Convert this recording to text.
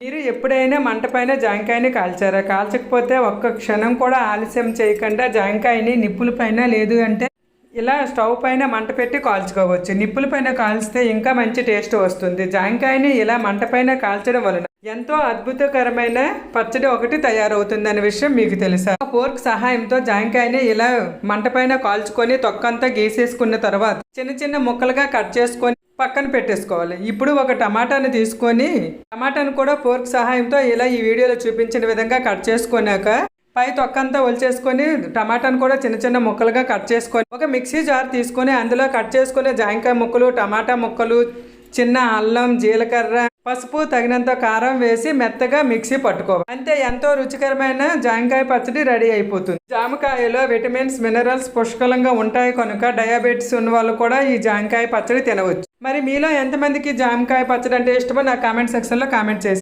మీరు ఎప్పుడైనా మంట పైన జాంకాయని కాల్చారా? కాల్చకపోతే ఒక్క క్షణం కూడా ఆలస్యం చేయకుండా జాంకాయని నిప్పుల పైన లేదు అంటే ఇలా స్టవ్ పైన మంట పెట్టి కాల్చుకోవచ్చు. నిప్పుల పైన కాల్చితే ఇంకా మంచి టేస్ట్ వస్తుంది. జాంకాయని ఇలా మంట పైన కాల్చడం వలన ఎంతో అద్భుతకరమైన పచ్చడి ఒకటి తయారవుతుంది అనే విషయం మీకు తెలుసా? ఫోర్క్ సహాయంతో జాంకాయని ఇలా మంట పైన కాల్చుకొని తొక్కంతా గీసేసుకున్న తర్వాత చిన్న చిన్న ముక్కలుగా కట్ చేసుకొని పక్కన పెట్టేసుకోవాలి. ఇప్పుడు ఒక టమాటాని తీసుకొని టమాటాను కూడా ఫోర్క్ సహాయంతో ఇలా ఈ వీడియోలో చూపించిన విధంగా కట్ చేసుకున్నాక పై తొక్కంతా ఒలిచేసుకొని టమాటాను కూడా చిన్న చిన్న ముక్కలుగా కట్ చేసుకొని ఒక మిక్సీ జార్ తీసుకొని అందులో కట్ చేసుకునే జాయింకాయ ముక్కలు టమాటా ముక్కలు చిన్న అల్లం జీలకర్ర పసుపు తగినంత కారం వేసి మెత్తగా మిక్సీ పట్టుకోవాలి. అంతే ఎంతో రుచికరమైన జామకాయ పచ్చడి రెడీ అయిపోతుంది. జామకాయలో విటమిన్స్ మినరల్స్ పుష్కలంగా ఉంటాయి కనుక డయాబెటీస్ ఉన్న వాళ్ళు కూడా ఈ జామకాయ పచ్చడి తినవచ్చు. మరి మీలో ఎంతమందికి జామకాయ పచ్చడి అంటే ఇష్టమో నా కామెంట్ సెక్షన్లో కామెంట్ చేసి